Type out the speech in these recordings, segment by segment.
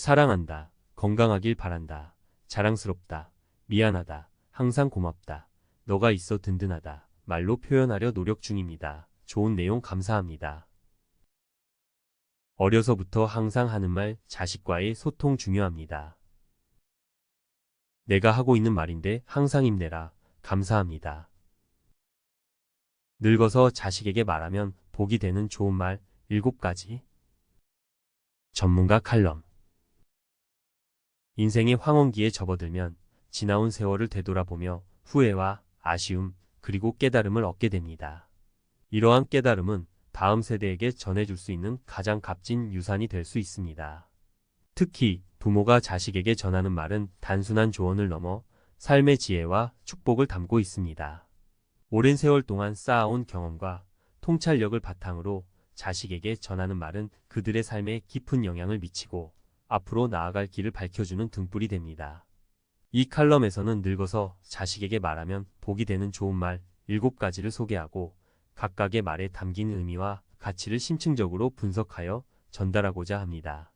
사랑한다. 건강하길 바란다. 자랑스럽다. 미안하다. 항상 고맙다. 너가 있어 든든하다. 말로 표현하려 노력 중입니다. 좋은 내용 감사합니다. 어려서부터 항상 하는 말, 자식과의 소통 중요합니다. 내가 하고 있는 말인데 항상 힘내라. 감사합니다. 늙어서 자식에게 말하면 복이 되는 좋은 말 7가지. 전문가 칼럼. 인생의 황혼기에 접어들면 지나온 세월을 되돌아보며 후회와 아쉬움 그리고 깨달음을 얻게 됩니다. 이러한 깨달음은 다음 세대에게 전해줄 수 있는 가장 값진 유산이 될 수 있습니다. 특히 부모가 자식에게 전하는 말은 단순한 조언을 넘어 삶의 지혜와 축복을 담고 있습니다. 오랜 세월 동안 쌓아온 경험과 통찰력을 바탕으로 자식에게 전하는 말은 그들의 삶에 깊은 영향을 미치고 앞으로 나아갈 길을 밝혀주는 등불이 됩니다. 이 칼럼에서는 늙어서 자식에게 말하면 복이 되는 좋은 말 7가지를 소개하고 각각의 말에 담긴 의미와 가치를 심층적으로 분석하여 전달하고자 합니다.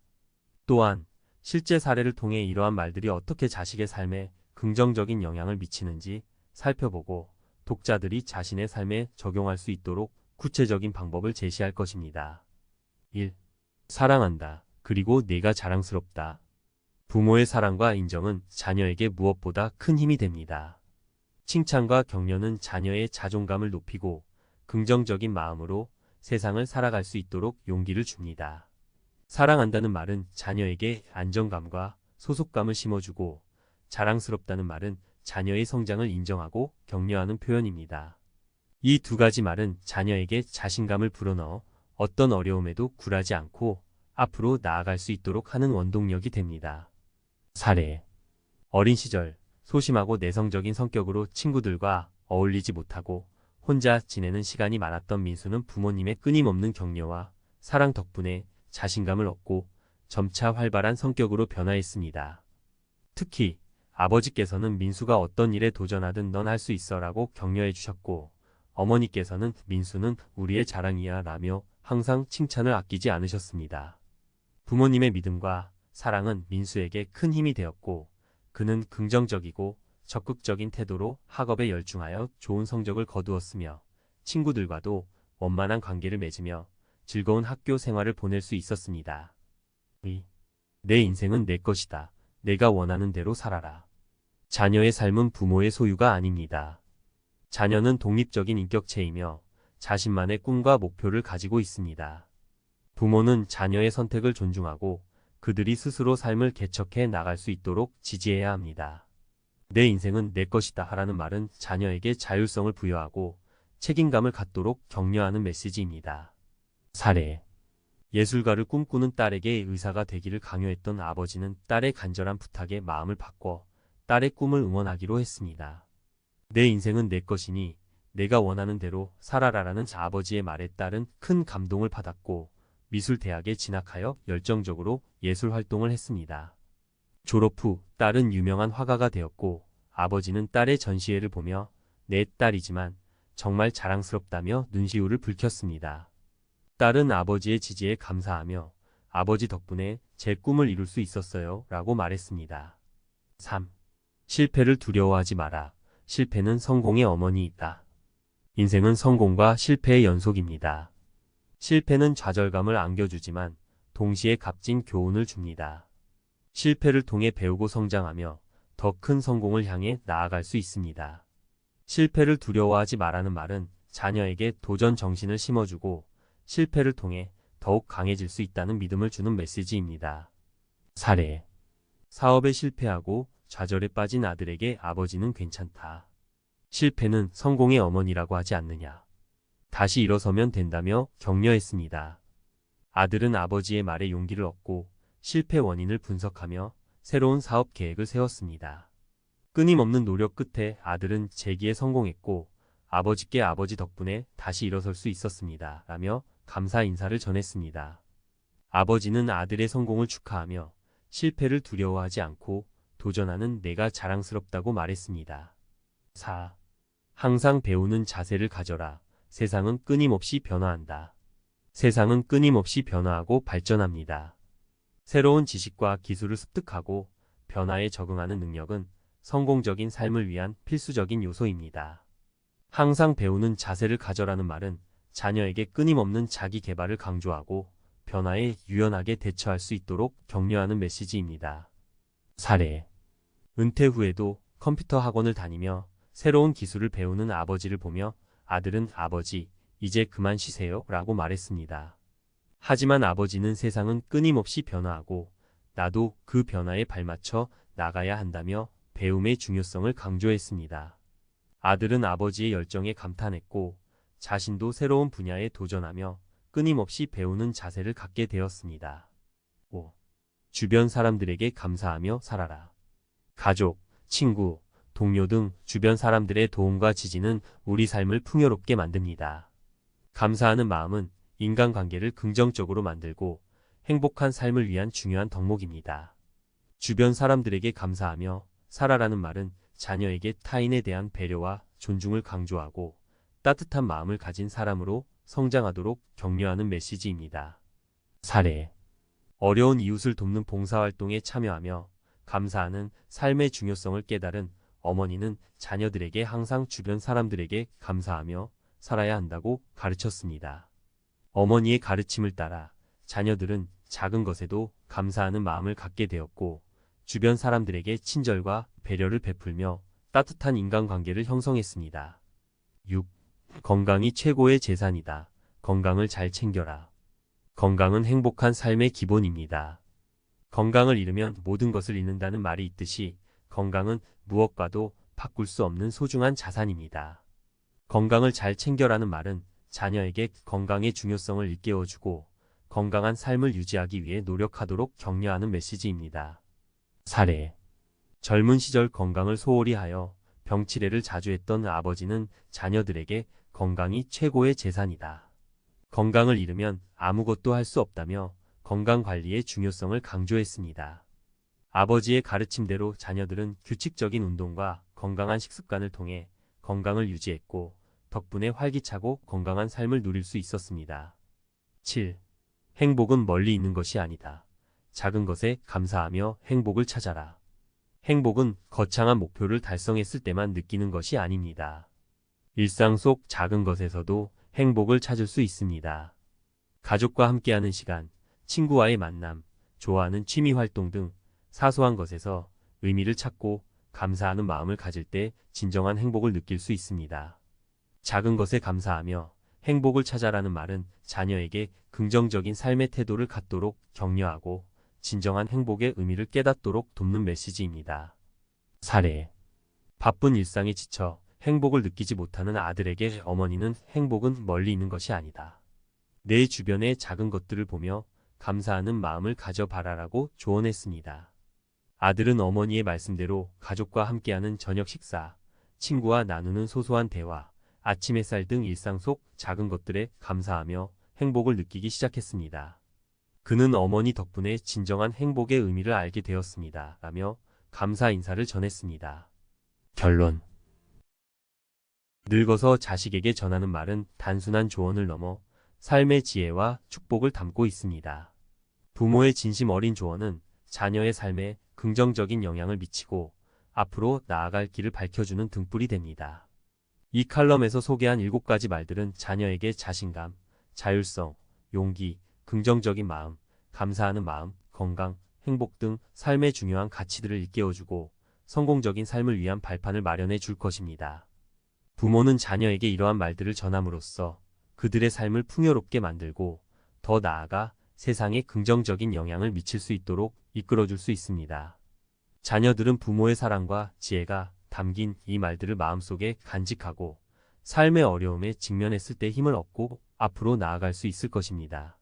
또한 실제 사례를 통해 이러한 말들이 어떻게 자식의 삶에 긍정적인 영향을 미치는지 살펴보고 독자들이 자신의 삶에 적용할 수 있도록 구체적인 방법을 제시할 것입니다. 1. 사랑한다. 그리고 내가 자랑스럽다. 부모의 사랑과 인정은 자녀에게 무엇보다 큰 힘이 됩니다. 칭찬과 격려는 자녀의 자존감을 높이고 긍정적인 마음으로 세상을 살아갈 수 있도록 용기를 줍니다. 사랑한다는 말은 자녀에게 안정감과 소속감을 심어주고 자랑스럽다는 말은 자녀의 성장을 인정하고 격려하는 표현입니다. 이 두 가지 말은 자녀에게 자신감을 불어넣어 어떤 어려움에도 굴하지 않고 앞으로 나아갈 수 있도록 하는 원동력이 됩니다. 사례 어린 시절 소심하고 내성적인 성격으로 친구들과 어울리지 못하고 혼자 지내는 시간이 많았던 민수는 부모님의 끊임없는 격려와 사랑 덕분에 자신감을 얻고 점차 활발한 성격으로 변화했습니다. 특히 아버지께서는 민수가 어떤 일에 도전하든 넌 할 수 있어 라고 격려해 주셨고 어머니께서는 민수는 우리의 자랑이야 라며 항상 칭찬을 아끼지 않으셨습니다. 부모님의 믿음과 사랑은 민수에게 큰 힘이 되었고 그는 긍정적이고 적극적인 태도로 학업에 열중하여 좋은 성적을 거두었으며 친구들과도 원만한 관계를 맺으며 즐거운 학교 생활을 보낼 수 있었습니다. 내 인생은 내 것이다. 내가 원하는 대로 살아라. 자녀의 삶은 부모의 소유가 아닙니다. 자녀는 독립적인 인격체이며 자신만의 꿈과 목표를 가지고 있습니다. 부모는 자녀의 선택을 존중하고 그들이 스스로 삶을 개척해 나갈 수 있도록 지지해야 합니다. 내 인생은 내 것이다 하라는 말은 자녀에게 자율성을 부여하고 책임감을 갖도록 격려하는 메시지입니다. 사례 예술가를 꿈꾸는 딸에게 의사가 되기를 강요했던 아버지는 딸의 간절한 부탁에 마음을 바꿔 딸의 꿈을 응원하기로 했습니다. 내 인생은 내 것이니 내가 원하는 대로 살아라라는 아버지의 말에 딸은 큰 감동을 받았고 미술대학에 진학하여 열정적으로 예술 활동을 했습니다. 졸업 후 딸은 유명한 화가가 되었고 아버지는 딸의 전시회를 보며 내 딸이지만 정말 자랑스럽다며 눈시울을 붉혔습니다. 딸은 아버지의 지지에 감사하며 아버지 덕분에 제 꿈을 이룰 수 있었어요 라고 말했습니다. 3. 실패를 두려워하지 마라. 실패는 성공의 어머니이다. 인생은 성공과 실패의 연속입니다. 실패는 좌절감을 안겨주지만 동시에 값진 교훈을 줍니다. 실패를 통해 배우고 성장하며 더 큰 성공을 향해 나아갈 수 있습니다. 실패를 두려워하지 말라는 말은 자녀에게 도전 정신을 심어주고 실패를 통해 더욱 강해질 수 있다는 믿음을 주는 메시지입니다. 사례 사업에 실패하고 좌절에 빠진 아들에게 아버지는 괜찮다. 실패는 성공의 어머니라고 하지 않느냐. 다시 일어서면 된다며 격려했습니다. 아들은 아버지의 말에 용기를 얻고 실패 원인을 분석하며 새로운 사업 계획을 세웠습니다. 끊임없는 노력 끝에 아들은 재기에 성공했고 아버지께 아버지 덕분에 다시 일어설 수 있었습니다. 라며 감사 인사를 전했습니다. 아버지는 아들의 성공을 축하하며 실패를 두려워하지 않고 도전하는 내가 자랑스럽다고 말했습니다. 4. 항상 배우는 자세를 가져라. 세상은 끊임없이 변화한다. 세상은 끊임없이 변화하고 발전합니다. 새로운 지식과 기술을 습득하고 변화에 적응하는 능력은 성공적인 삶을 위한 필수적인 요소입니다. 항상 배우는 자세를 가져라는 말은 자녀에게 끊임없는 자기 개발을 강조하고 변화에 유연하게 대처할 수 있도록 격려하는 메시지입니다. 사례 은퇴 후에도 컴퓨터 학원을 다니며 새로운 기술을 배우는 아버지를 보며 아들은 아버지, 이제 그만 쉬세요 라고 말했습니다. 하지만 아버지는 세상은 끊임없이 변화하고 나도 그 변화에 발맞춰 나가야 한다며 배움의 중요성을 강조했습니다. 아들은 아버지의 열정에 감탄했고 자신도 새로운 분야에 도전하며 끊임없이 배우는 자세를 갖게 되었습니다. 5. 주변 사람들에게 감사하며 살아라. 가족, 친구, 동료 등 주변 사람들의 도움과 지지는 우리 삶을 풍요롭게 만듭니다. 감사하는 마음은 인간관계를 긍정적으로 만들고 행복한 삶을 위한 중요한 덕목입니다. 주변 사람들에게 감사하며 살아라는 말은 자녀에게 타인에 대한 배려와 존중을 강조하고 따뜻한 마음을 가진 사람으로 성장하도록 격려하는 메시지입니다. 사례 어려운 이웃을 돕는 봉사활동에 참여하며 감사하는 삶의 중요성을 깨달은 어머니는 자녀들에게 항상 주변 사람들에게 감사하며 살아야 한다고 가르쳤습니다. 어머니의 가르침을 따라 자녀들은 작은 것에도 감사하는 마음을 갖게 되었고 주변 사람들에게 친절과 배려를 베풀며 따뜻한 인간관계를 형성했습니다. 6. 건강이 최고의 재산이다. 건강을 잘 챙겨라. 건강은 행복한 삶의 기본입니다. 건강을 잃으면 모든 것을 잃는다는 말이 있듯이 건강은 무엇과도 바꿀 수 없는 소중한 자산입니다. 건강을 잘 챙겨라는 말은 자녀에게 건강의 중요성을 일깨워주고 건강한 삶을 유지하기 위해 노력하도록 격려하는 메시지입니다. 사례 젊은 시절 건강을 소홀히 하여 병치레를 자주 했던 아버지는 자녀들에게 건강이 최고의 재산이다. 건강을 잃으면 아무것도 할 수 없다며 건강 관리의 중요성을 강조했습니다. 아버지의 가르침대로 자녀들은 규칙적인 운동과 건강한 식습관을 통해 건강을 유지했고 덕분에 활기차고 건강한 삶을 누릴 수 있었습니다. 7. 행복은 멀리 있는 것이 아니다. 작은 것에 감사하며 행복을 찾아라. 행복은 거창한 목표를 달성했을 때만 느끼는 것이 아닙니다. 일상 속 작은 것에서도 행복을 찾을 수 있습니다. 가족과 함께하는 시간, 친구와의 만남, 좋아하는 취미 활동 등 사소한 것에서 의미를 찾고 감사하는 마음을 가질 때 진정한 행복을 느낄 수 있습니다. 작은 것에 감사하며 행복을 찾아라는 말은 자녀에게 긍정적인 삶의 태도를 갖도록 격려하고 진정한 행복의 의미를 깨닫도록 돕는 메시지입니다. 사례 바쁜 일상에 지쳐 행복을 느끼지 못하는 아들에게 어머니는 행복은 멀리 있는 것이 아니다. 내 주변의 작은 것들을 보며 감사하는 마음을 가져바라라고 조언했습니다. 아들은 어머니의 말씀대로 가족과 함께하는 저녁 식사, 친구와 나누는 소소한 대화, 아침 햇살 등 일상 속 작은 것들에 감사하며 행복을 느끼기 시작했습니다. 그는 어머니 덕분에 진정한 행복의 의미를 알게 되었습니다. 라며 감사 인사를 전했습니다. 결론 늙어서 자식에게 전하는 말은 단순한 조언을 넘어 삶의 지혜와 축복을 담고 있습니다. 부모의 진심 어린 조언은 자녀의 삶에 긍정적인 영향을 미치고 앞으로 나아갈 길을 밝혀주는 등불이 됩니다. 이 칼럼에서 소개한 7가지 말들은 자녀에게 자신감, 자율성, 용기, 긍정적인 마음, 감사하는 마음, 건강, 행복 등 삶의 중요한 가치들을 일깨워주고 성공적인 삶을 위한 발판을 마련해 줄 것입니다. 부모는 자녀에게 이러한 말들을 전함으로써 그들의 삶을 풍요롭게 만들고 더 나아가 세상에 긍정적인 영향을 미칠 수 있도록 이끌어줄 수 있습니다. 자녀들은 부모의 사랑과 지혜가 담긴 이 말들을 마음속에 간직하고 삶의 어려움에 직면했을 때 힘을 얻고 앞으로 나아갈 수 있을 것입니다.